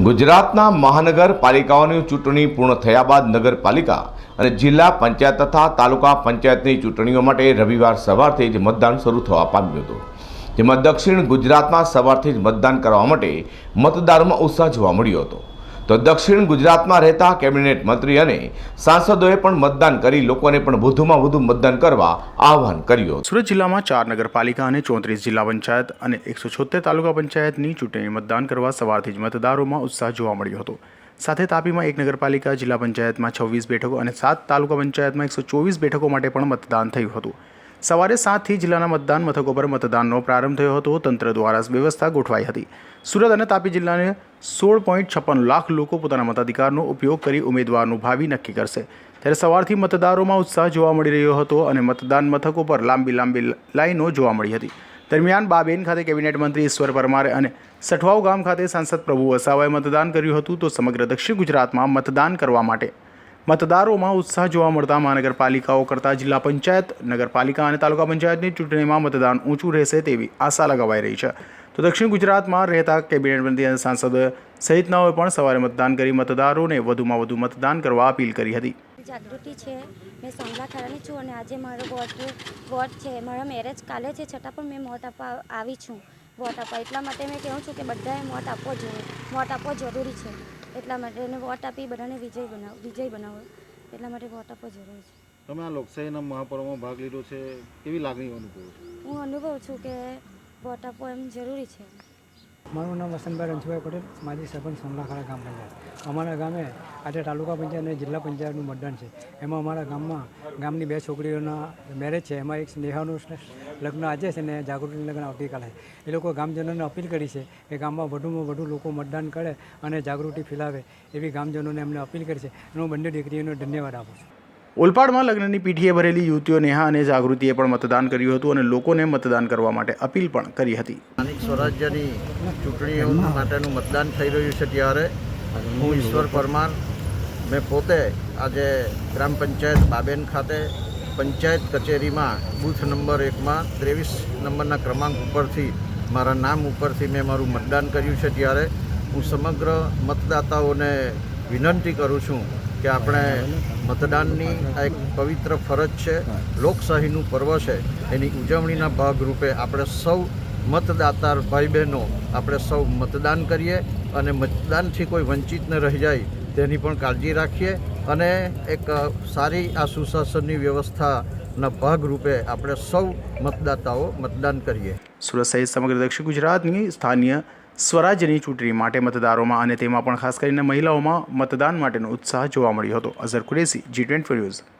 ગુજરાતના મહાનગરપાલિકાઓની ચૂંટણી પૂર્ણ થયા બાદ નગરપાલિકા અને જિલ્લા પંચાયત તથા તાલુકા પંચાયતની ચૂંટણીઓ માટે રવિવાર સવારથી જ મતદાન શરૂ થવા પામ્યું હતું. જેમાં દક્ષિણ ગુજરાતમાં સવારથી જ મતદાન કરવા માટે મતદારોમાં ઉત્સાહ જોવા મળ્યો હતો. તો દક્ષિણ ગુજરાતમાં રહેતા કેબિનેટ મંત્રી અને સાંસદોએ પણ મતદાન કરી, લોકોને પણ વધુમાં વધુ મતદાન કરવા આહવાન કર્યું સુરત જિલ્લામાં ચાર નગરપાલિકા અને ચોત્રીસ જિલ્લા પંચાયત અને એકસો છોતેર તાલુકા પંચાયતની ચૂંટણી મતદાન કરવા સવારથી જ મતદારોમાં ઉત્સાહ જોવા મળ્યો હતો. સાથે તાપીમાં એક નગરપાલિકા, જિલ્લા પંચાયતમાં છવ્વીસ બેઠકો અને સાત તાલુકા પંચાયતમાં એકસો ચોવીસ બેઠકો માટે પણ મતદાન થયું હતું. સવારે સાતથી જિલ્લાના મતદાન મથકો પર મતદાનનો પ્રારંભ થયો હતો. તંત્ર દ્વારા વ્યવસ્થા ગોઠવાઈ હતી. સુરત અને તાપી જિલ્લાને સોળ પોઈન્ટ છપ્પન લાખ લોકો પોતાના મતાધિકારનો ઉપયોગ કરી ઉમેદવારનું ભાવિ નક્કી કરશે. ત્યારે સવારથી મતદારોમાં ઉત્સાહ જોવા મળી રહ્યો હતો અને મતદાન મથકો પર લાંબી લાંબી લાઈનો જોવા મળી હતી. દરમિયાન બાબેન ખાતે કેબિનેટ મંત્રી ઈશ્વર પરમારે અને સઠવાવ ગામ ખાતે સાંસદ પ્રભુ વસાવાએ મતદાન કર્યું હતું. તો સમગ્ર દક્ષિણ ગુજરાતમાં મતદાન કરવા માટે મતદારોમાં ઉત્સાહ જોવા મળતા મહાનગરપાલિકાઓ કરતાં જિલ્લા પંચાયત, નગરપાલિકા અને તાલુકા પંચાયતની ચૂંટણીમાં મતદાન ઊંચું રહેશે તેવી આશા લગાવાઈ રહી છે. તો દક્ષિણ ગુજરાતમાં રહેતા કેબિનેટ મંત્રી અને સાંસદ સહિતનાઓએ પણ સવારે મતદાન કરી મતદારોને વધુમાં વધુ મતદાન કરવા અપીલ કરી હતી. જાગૃતિ છે, મેં સોમલા ખરાની છું અને આજે મારો વોટ વોટ છે, મારા મેરેજ કાલે છે, છતાં પણ મેં વોટ આપવા આવી છું. વોટ આપવા એટલા માટે મેં કહું છું કે બધાએ વોટ આપવો જોઈએ વોટ આપવો જરૂરી છે. એટલા માટે એને વોટ આપી બધાને વિજય બનાવ વિજય બનાવો. એટલા માટે વોટ આપવો જરૂરી છે. તમે આ લોકશાહીના મહાપર્વમાં ભાગ લીધો છે કેવી લાગણી અનુભવો છો? હું અનુભવું છું કે વોટ આપવો એમ જરૂરી છે. મારું નામ વસંતભાઈ રણછભાઈ પટેલ માજી સરપંચ સોમલાખાડા ગામ પંચાયત. અમારા ગામે આજે તાલુકા પંચાયત અને જિલ્લા પંચાયતનું મતદાન છે. એમાં અમારા ગામમાં ગામની બે છોકરીઓના મેરેજ છે. એમાં એક સ્નેહાનું લગ્ન આજે છે ને જાગૃતિ લગ્ન આવતીકાલે. એ લોકો ગામજનોને અપીલ કરી છે કે ગામમાં વધુમાં વધુ લોકો મતદાન કરે અને જાગૃતિ ફેલાવે એવી ગામજનોને અમને અપીલ કરી છે. અને હું બંને દીકરીઓને ધન્યવાદ આપું છું. ઓલપાડમાં લગ્નની પીઠીએ ભરેલી યુવતીઓ નેહા અને જાગૃતિએ પણ મતદાન કર્યું હતું અને લોકોને મતદાન કરવા માટે અપીલ પણ કરી હતી. સ્થાનિક સ્વરાજ્યની ચૂંટણીઓ માટેનું મતદાન થઈ રહ્યું છે ત્યારે હું ઈશ્વર પરમાર. મેં પોતે આજે ગ્રામ પંચાયત બાબેન ખાતે પંચાયત કચેરીમાં બૂથ નંબર એકમાં ત્રેવીસ નંબરના ક્રમાંક ઉપરથી મારા નામ ઉપરથી મેં મારું મતદાન કર્યું છે ત્યારે હું સમગ્ર મતદાતાઓને વિનંતી કરું છું કે આપણે મતદાનની આ એક પવિત્ર ફરજ છે, લોકશાહીનું પર્વ છે. એની ઉજવણીના ભાગરૂપે આપણે સૌ મતદાતા ભાઈ બહેનો આપણે સૌ મતદાન કરીએ અને મતદાનથી કોઈ વંચિત ન રહી જાય તેની પણ કાળજી રાખીએ. અને એક સારી આ સુશાસનની વ્યવસ્થાના ભાગરૂપે આપણે સૌ મતદાતાઓ મતદાન કરીએ. સુરત સહિત સમગ્ર દક્ષિણ ગુજરાતની સ્થાનીય સ્વરાજ્યની ચૂંટણી માટે મતદારોમાં અને તેમાં પણ ખાસ કરીને મહિલાઓમાં મતદાન માટેનો ઉત્સાહ જોવા મળ્યો હતો. Azhar Qureshi ji twenty news